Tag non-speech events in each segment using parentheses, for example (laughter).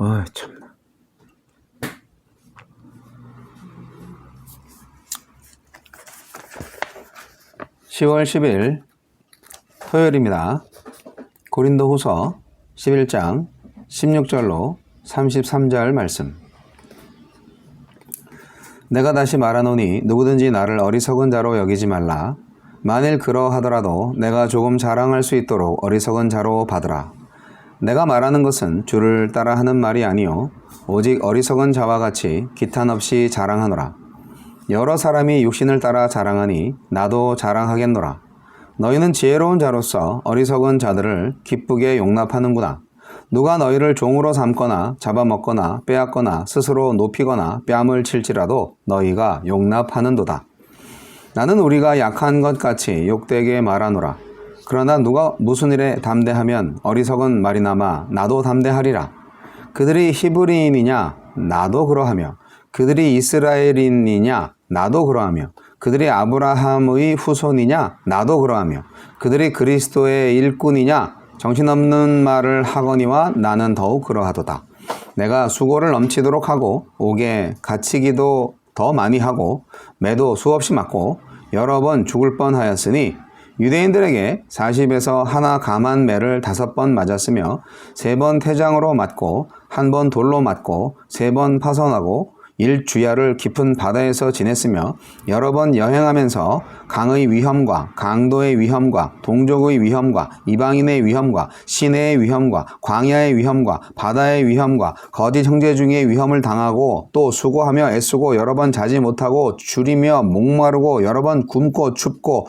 어이 참. 10월 10일 토요일입니다. 고린도 후서 11장 16절로 33절 말씀. 내가 다시 말하노니 누구든지 나를 어리석은 자로 여기지 말라. 만일 그러하더라도 내가 조금 자랑할 수 있도록 어리석은 자로 받으라. 내가 말하는 것은 주를 따라 하는 말이 아니요 오직 어리석은 자와 같이 기탄 없이 자랑하노라. 여러 사람이 육신을 따라 자랑하니 나도 자랑하겠노라. 너희는 지혜로운 자로서 어리석은 자들을 기쁘게 용납하는구나. 누가 너희를 종으로 삼거나 잡아먹거나 빼앗거나 스스로 높이거나 뺨을 칠지라도 너희가 용납하는도다. 나는 우리가 약한 것 같이 욕되게 말하노라. 그러나 누가 무슨 일에 담대하면 어리석은 말이나마 나도 담대하리라. 그들이 히브리인이냐? 나도 그러하며. 그들이 이스라엘인이냐? 나도 그러하며. 그들이 아브라함의 후손이냐? 나도 그러하며. 그들이 그리스도의 일꾼이냐? 정신없는 말을 하거니와 나는 더욱 그러하도다. 내가 수고를 넘치도록 하고 옥에 갇히기도 더 많이 하고 매도 수없이 맞고 여러 번 죽을 뻔하였으니 유대인들에게 40에서 하나 감한 매를 다섯 번 맞았으며 세 번 태장으로 맞고 한 번 돌로 맞고 세 번 파선하고 일 주야를 깊은 바다에서 지냈으며 여러 번 여행하면서 강의 위험과 강도의 위험과 동족의 위험과 이방인의 위험과 시내의 위험과 광야의 위험과 바다의 위험과 거짓 형제 중의 위험을 당하고 또 수고하며 애쓰고 여러 번 자지 못하고 줄이며 목마르고 여러 번 굶고 춥고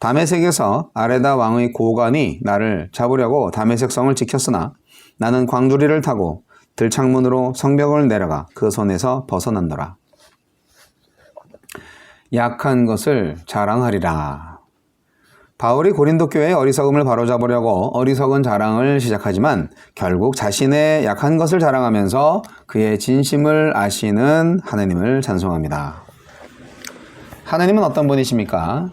다메섹에서 아레다 왕의 고관이 나를 잡으려고 다메섹 성을 지켰으나 나는 광주리를 타고 들창문으로 성벽을 내려가 그 손에서 벗어난더라. 약한 것을 자랑하리라. 바울이 고린도 교회의 어리석음을 바로잡으려고 어리석은 자랑을 시작하지만 결국 자신의 약한 것을 자랑하면서 그의 진심을 아시는 하나님을 찬송합니다. 하나님은 어떤 분이십니까?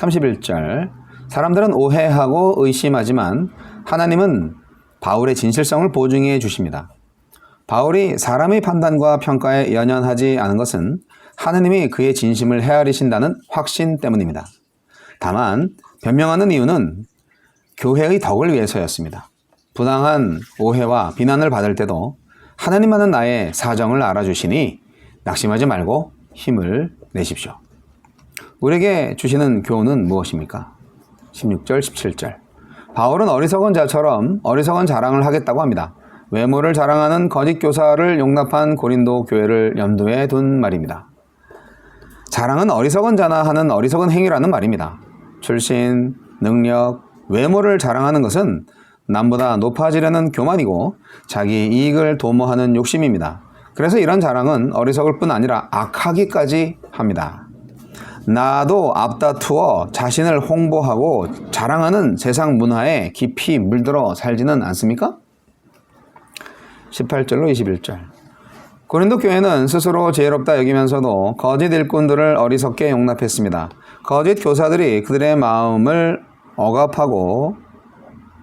31절. 사람들은 오해하고 의심하지만 하나님은 바울의 진실성을 보증해 주십니다. 바울이 사람의 판단과 평가에 연연하지 않은 것은 하나님이 그의 진심을 헤아리신다는 확신 때문입니다. 다만 변명하는 이유는 교회의 덕을 위해서였습니다. 부당한 오해와 비난을 받을 때도 하나님만은 나의 사정을 알아주시니 낙심하지 말고 힘을 내십시오. 우리에게 주시는 교훈은 무엇입니까? 16절, 17절. 바울은 어리석은 자처럼 어리석은 자랑을 하겠다고 합니다. 외모를 자랑하는 거짓 교사를 용납한 고린도 교회를 염두에 둔 말입니다. 자랑은 어리석은 자나 하는 어리석은 행위라는 말입니다. 출신, 능력, 외모를 자랑하는 것은 남보다 높아지려는 교만이고 자기 이익을 도모하는 욕심입니다. 그래서 이런 자랑은 어리석을 뿐 아니라 악하기까지 합니다. 나도 앞다투어 자신을 홍보하고 자랑하는 세상 문화에 깊이 물들어 살지는 않습니까? 18절로 21절. 고린도 교회는 스스로 지혜롭다 여기면서도 거짓 일꾼들을 어리석게 용납했습니다. 거짓 교사들이 그들의 마음을 억압하고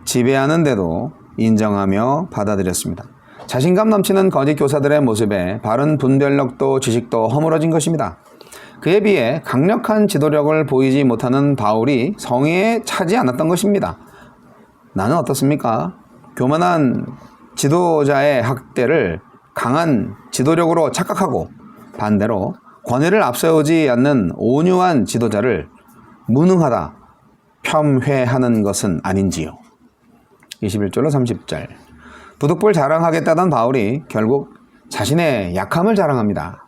지배하는데도 인정하며 받아들였습니다. 자신감 넘치는 거짓 교사들의 모습에 바른 분별력도 지식도 허물어진 것입니다. 그에 비해 강력한 지도력을 보이지 못하는 바울이 성에 차지 않았던 것입니다. 나는 어떻습니까? 교만한 지도자의 학대를 강한 지도력으로 착각하고 반대로 권위를 앞세우지 않는 온유한 지도자를 무능하다 폄훼하는 것은 아닌지요. 21절로 30절. 부득불 자랑하겠다던 바울이 결국 자신의 약함을 자랑합니다.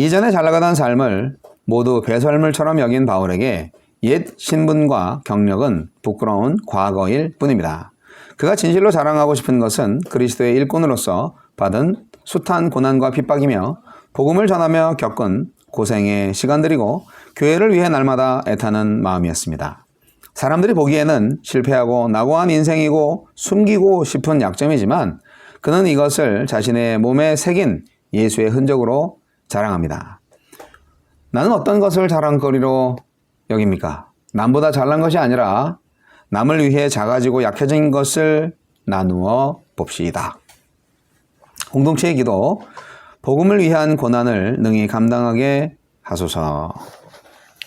이전에 잘 나가던 삶을 모두 배설물처럼 여긴 바울에게 옛 신분과 경력은 부끄러운 과거일 뿐입니다. 그가 진실로 자랑하고 싶은 것은 그리스도의 일꾼으로서 받은 숱한 고난과 핍박이며 복음을 전하며 겪은 고생의 시간들이고 교회를 위해 날마다 애타는 마음이었습니다. 사람들이 보기에는 실패하고 낙오한 인생이고 숨기고 싶은 약점이지만 그는 이것을 자신의 몸에 새긴 예수의 흔적으로 자랑합니다. 나는 어떤 것을 자랑거리로 여깁니까? 남보다 잘난 것이 아니라 남을 위해 작아지고 약해진 것을 나누어 봅시다. 공동체의 기도, 복음을 위한 고난을 능히 감당하게 하소서.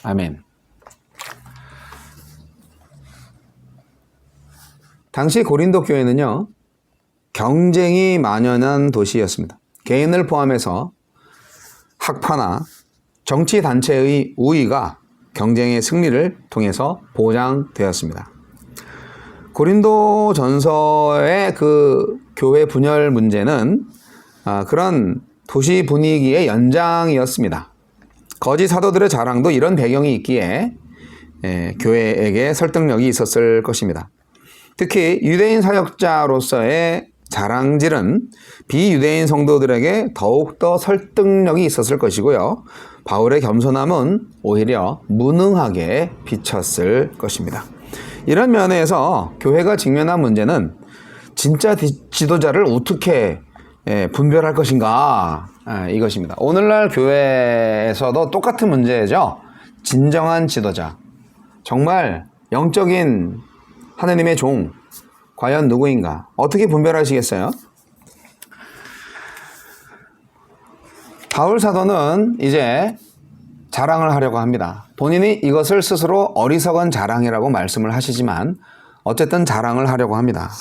아멘. 당시 고린도 교회는요, 경쟁이 만연한 도시였습니다. 개인을 포함해서 학파나 정치 단체의 우위가 경쟁의 승리를 통해서 보장되었습니다. 고린도 전서의 그 교회 분열 문제는 아, 그런 도시 분위기의 연장이었습니다. 거짓 사도들의 자랑도 이런 배경이 있기에 예, 교회에게 설득력이 있었을 것입니다. 특히 유대인 사역자로서의 자랑질은 비유대인 성도들에게 더욱더 설득력이 있었을 것이고요. 바울의 겸손함은 오히려 무능하게 비쳤을 것입니다. 이런 면에서 교회가 직면한 문제는 진짜 디- 지도자를 어떻게 예, 분별할 것인가 아, 이것입니다. 오늘날 교회에서도 똑같은 문제죠. 진정한 지도자, 정말 영적인 하나님의 종, 과연 누구인가? 어떻게 분별하시겠어요? 바울 사도는 이제 자랑을 하려고 합니다. 본인이 이것을 스스로 어리석은 자랑이라고 말씀을 하시지만 어쨌든 자랑을 하려고 합니다.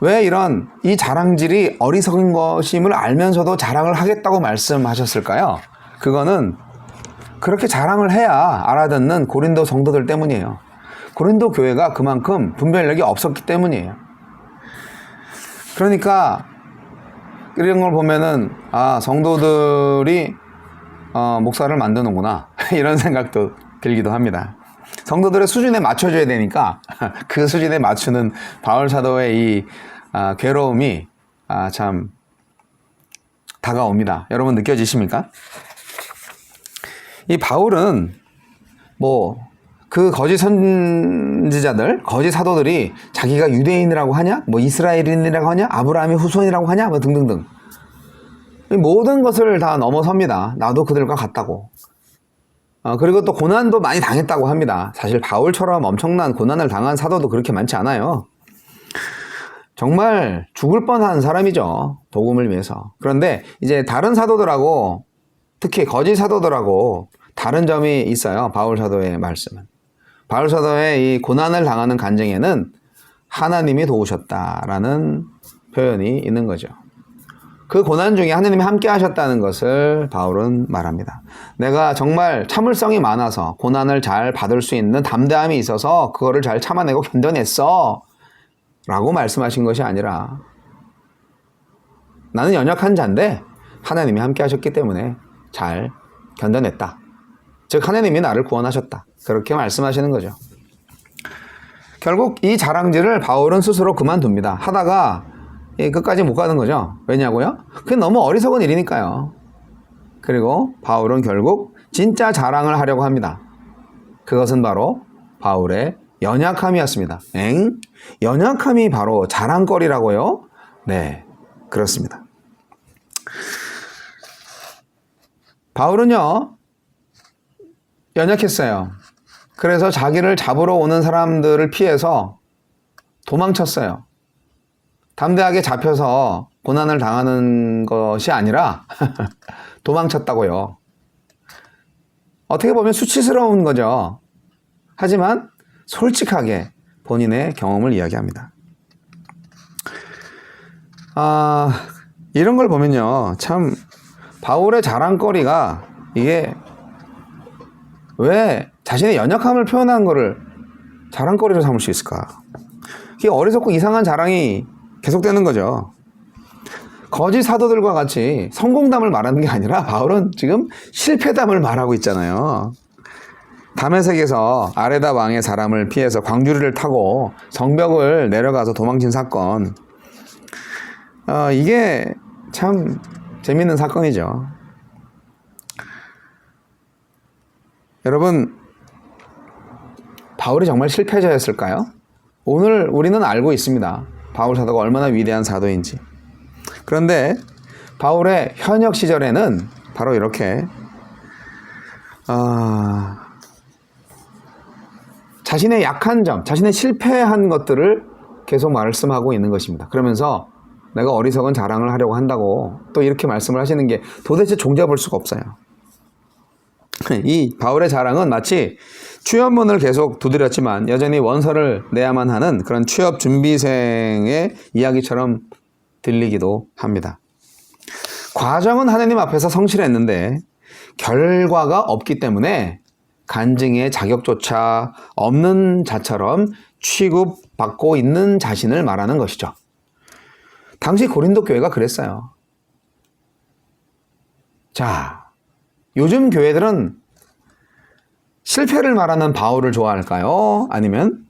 왜 이런 이 자랑질이 어리석은 것임을 알면서도 자랑을 하겠다고 말씀하셨을까요? 그거는 그렇게 자랑을 해야 알아듣는 고린도 성도들 때문이에요. 고린도 교회가 그만큼 분별력이 없었기 때문이에요. 그러니까 이런 걸 보면은 아 성도들이 어, 목사를 만드는구나 (laughs) 이런 생각도 들기도 합니다. 성도들의 수준에 맞춰줘야 되니까 (laughs) 그 수준에 맞추는 바울 사도의 이 아, 괴로움이 아, 참 다가옵니다. 여러분 느껴지십니까? 이 바울은 뭐 그 거짓 선지자들, 거짓 사도들이 자기가 유대인이라고 하냐, 뭐 이스라엘인이라고 하냐, 아브라함의 후손이라고 하냐, 뭐 등등등 이 모든 것을 다 넘어섭니다. 나도 그들과 같다고. 어, 그리고 또 고난도 많이 당했다고 합니다. 사실 바울처럼 엄청난 고난을 당한 사도도 그렇게 많지 않아요. 정말 죽을 뻔한 사람이죠. 복음을 위해서. 그런데 이제 다른 사도들하고 특히 거짓 사도들하고 다른 점이 있어요. 바울 사도의 말씀은. 바울 사도의 이 고난을 당하는 간증에는 하나님이 도우셨다라는 표현이 있는 거죠. 그 고난 중에 하나님이 함께 하셨다는 것을 바울은 말합니다. 내가 정말 참을성이 많아서 고난을 잘 받을 수 있는 담대함이 있어서 그거를 잘 참아내고 견뎌냈어. 라고 말씀하신 것이 아니라 나는 연약한 자인데 하나님이 함께 하셨기 때문에 잘 견뎌냈다. 즉 하나님이 나를 구원하셨다. 그렇게 말씀하시는 거죠. 결국 이 자랑질을 바울은 스스로 그만둡니다. 하다가 예, 끝까지 못 가는 거죠. 왜냐고요? 그게 너무 어리석은 일이니까요. 그리고 바울은 결국 진짜 자랑을 하려고 합니다. 그것은 바로 바울의 연약함이었습니다. 엥? 연약함이 바로 자랑거리라고요? 네, 그렇습니다. 바울은요, 연약했어요. 그래서 자기를 잡으러 오는 사람들을 피해서 도망쳤어요. 담대하게 잡혀서 고난을 당하는 것이 아니라 (laughs) 도망쳤다고요. 어떻게 보면 수치스러운 거죠. 하지만 솔직하게 본인의 경험을 이야기합니다. 아, 이런 걸 보면요. 참, 바울의 자랑거리가 이게 왜 자신의 연약함을 표현한 거를 자랑거리로 삼을 수 있을까? 이게 어리석고 이상한 자랑이 계속되는 거죠. 거짓 사도들과 같이 성공담을 말하는 게 아니라 바울은 지금 실패담을 말하고 있잖아요. 담에색에서 아레다 왕의 사람을 피해서 광주리를 타고 성벽을 내려가서 도망친 사건. 어, 이게 참 재밌는 사건이죠. 여러분, 바울이 정말 실패자였을까요? 오늘 우리는 알고 있습니다. 바울 사도가 얼마나 위대한 사도인지. 그런데 바울의 현역 시절에는 바로 이렇게 아, 자신의 약한 점, 자신의 실패한 것들을 계속 말씀하고 있는 것입니다. 그러면서 내가 어리석은 자랑을 하려고 한다고 또 이렇게 말씀을 하시는 게 도대체 종잡을 수가 없어요. (laughs) 이 바울의 자랑은 마치 취업문을 계속 두드렸지만 여전히 원서를 내야만 하는 그런 취업 준비생의 이야기처럼 들리기도 합니다. 과정은 하나님 앞에서 성실했는데 결과가 없기 때문에 간증의 자격조차 없는 자처럼 취급받고 있는 자신을 말하는 것이죠. 당시 고린도 교회가 그랬어요. 자, 요즘 교회들은 실패를 말하는 바울을 좋아할까요? 아니면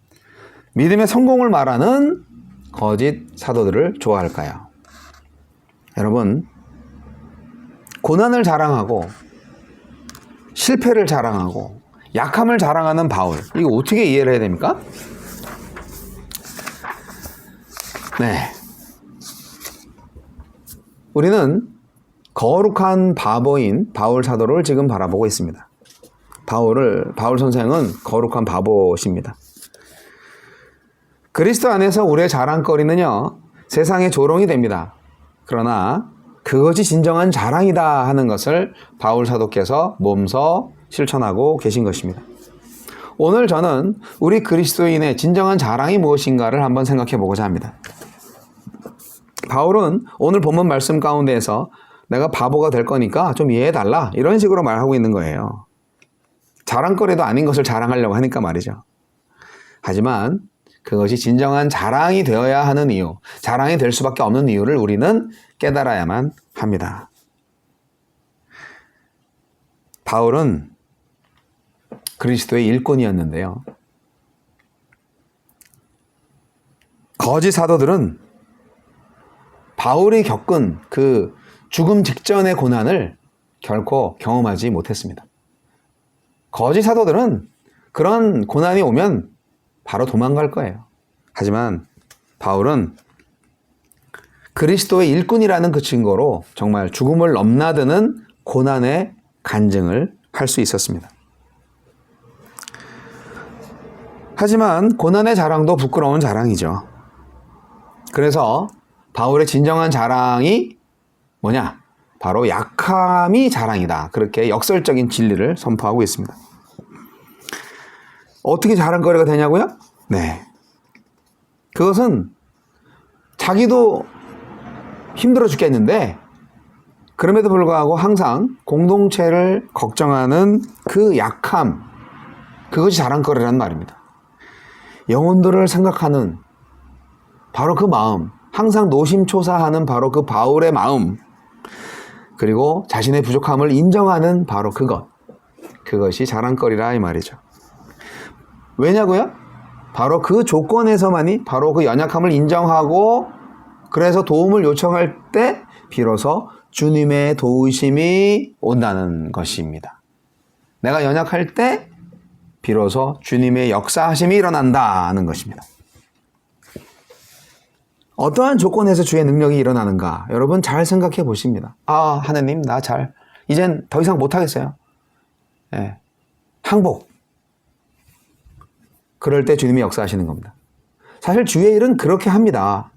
믿음의 성공을 말하는 거짓 사도들을 좋아할까요? 여러분, 고난을 자랑하고 실패를 자랑하고 약함을 자랑하는 바울 이거 어떻게 이해를 해야 됩니까? 네. 우리는 거룩한 바보인 바울 사도를 지금 바라보고 있습니다. 바울을 바울 선생은 거룩한 바보십니다. 그리스도 안에서 우리의 자랑거리는요 세상의 조롱이 됩니다. 그러나 그것이 진정한 자랑이다 하는 것을 바울 사도께서 몸서 실천하고 계신 것입니다. 오늘 저는 우리 그리스도인의 진정한 자랑이 무엇인가를 한번 생각해 보고자 합니다. 바울은 오늘 본문 말씀 가운데에서 내가 바보가 될 거니까 좀 이해해 달라 이런 식으로 말하고 있는 거예요. 자랑거리도 아닌 것을 자랑하려고 하니까 말이죠. 하지만 그것이 진정한 자랑이 되어야 하는 이유, 자랑이 될 수밖에 없는 이유를 우리는 깨달아야만 합니다. 바울은 그리스도의 일꾼이었는데요. 거짓 사도들은 바울이 겪은 그 죽음 직전의 고난을 결코 경험하지 못했습니다. 거짓 사도들은 그런 고난이 오면 바로 도망갈 거예요. 하지만 바울은 그리스도의 일꾼이라는 그 증거로 정말 죽음을 넘나드는 고난의 간증을 할 수 있었습니다. 하지만 고난의 자랑도 부끄러운 자랑이죠. 그래서 바울의 진정한 자랑이 뭐냐? 바로 약함이 자랑이다. 그렇게 역설적인 진리를 선포하고 있습니다. 어떻게 자랑거리가 되냐고요? 네. 그것은 자기도 힘들어 죽겠는데 그럼에도 불구하고 항상 공동체를 걱정하는 그 약함 그것이 자랑거리라는 말입니다. 영혼들을 생각하는 바로 그 마음 항상 노심초사하는 바로 그 바울의 마음 그리고 자신의 부족함을 인정하는 바로 그것 그것이 자랑거리라 이 말이죠. 왜냐고요? 바로 그 조건에서만이 바로 그 연약함을 인정하고 그래서 도움을 요청할 때 비로소 주님의 도우심이 온다는 것입니다. 내가 연약할 때 비로소 주님의 역사하심이 일어난다는 것입니다. 어떠한 조건에서 주의 능력이 일어나는가? 여러분 잘 생각해 보십니다. 아, 하나님, 나 잘, 이젠 더 이상 못하겠어요. 예. 항복. 그럴 때 주님이 역사하시는 겁니다. 사실 주의 일은 그렇게 합니다.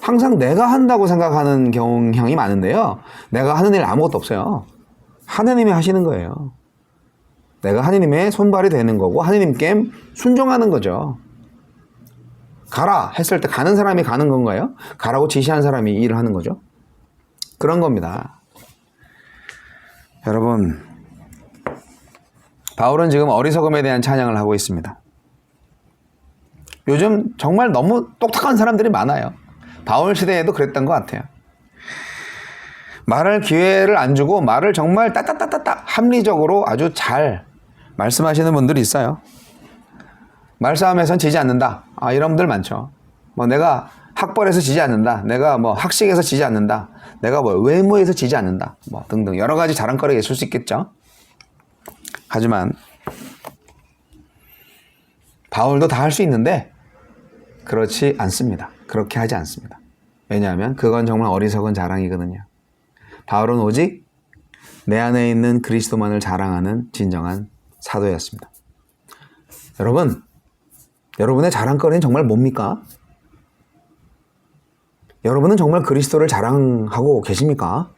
항상 내가 한다고 생각하는 경향이 많은데요. 내가 하는 일 아무것도 없어요. 하나님이 하시는 거예요. 내가 하나님의 손발이 되는 거고 하나님께 순종하는 거죠. 가라 했을 때 가는 사람이 가는 건가요? 가라고 지시한 사람이 일을 하는 거죠. 그런 겁니다. 여러분, 바울은 지금 어리석음에 대한 찬양을 하고 있습니다. 요즘 정말 너무 똑똑한 사람들이 많아요. 바울 시대에도 그랬던 것 같아요. 말할 기회를 안 주고 말을 정말 따따따따따 합리적으로 아주 잘 말씀하시는 분들이 있어요. 말싸움에선 지지 않는다. 아, 이런 분들 많죠. 뭐 내가 학벌에서 지지 않는다. 내가 뭐 학식에서 지지 않는다. 내가 뭐 외모에서 지지 않는다. 뭐 등등 여러 가지 자랑거리가 있을 수 있겠죠. 하지만 바울도 다 할 수 있는데 그렇지 않습니다. 그렇게 하지 않습니다. 왜냐하면 그건 정말 어리석은 자랑이거든요. 바울은 오직 내 안에 있는 그리스도만을 자랑하는 진정한 사도였습니다. 여러분, 여러분의 자랑거리는 정말 뭡니까? 여러분은 정말 그리스도를 자랑하고 계십니까?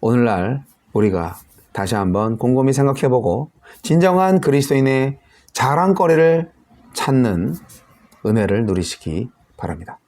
오늘날 우리가 다시 한번 곰곰이 생각해보고 진정한 그리스도인의 자랑거리를 찾는 은혜를 누리시기 바랍니다.